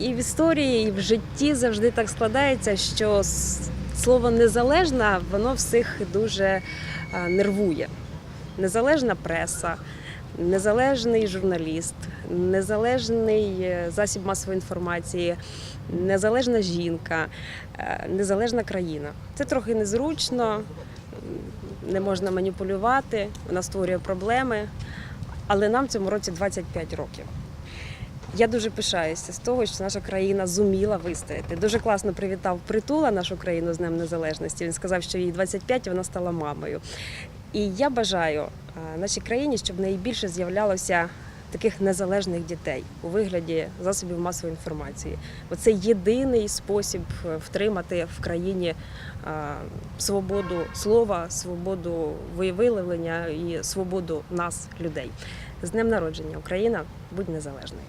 І в історії, і в житті завжди так складається, що слово незалежна воно всіх дуже е, нервує. Незалежна преса, незалежний журналіст, незалежний е, засіб масової інформації, незалежна жінка, е, незалежна країна. Це трохи незручно, не можна маніпулювати, вона створює проблеми. Але нам цьому році 25 років. Я дуже пишаюся з того, що наша країна зуміла вистояти. Дуже класно привітав притула нашу країну з Днем Незалежності. Він сказав, що їй 25 і вона стала мамою. І я бажаю е, нашій країні, щоб найбільше з'являлося таких незалежних дітей у вигляді засобів масової інформації. Бо це єдиний спосіб е, втримати в країні е, свободу слова, свободу виявлення і свободу нас, людей. З днем народження Україна, будь незалежною.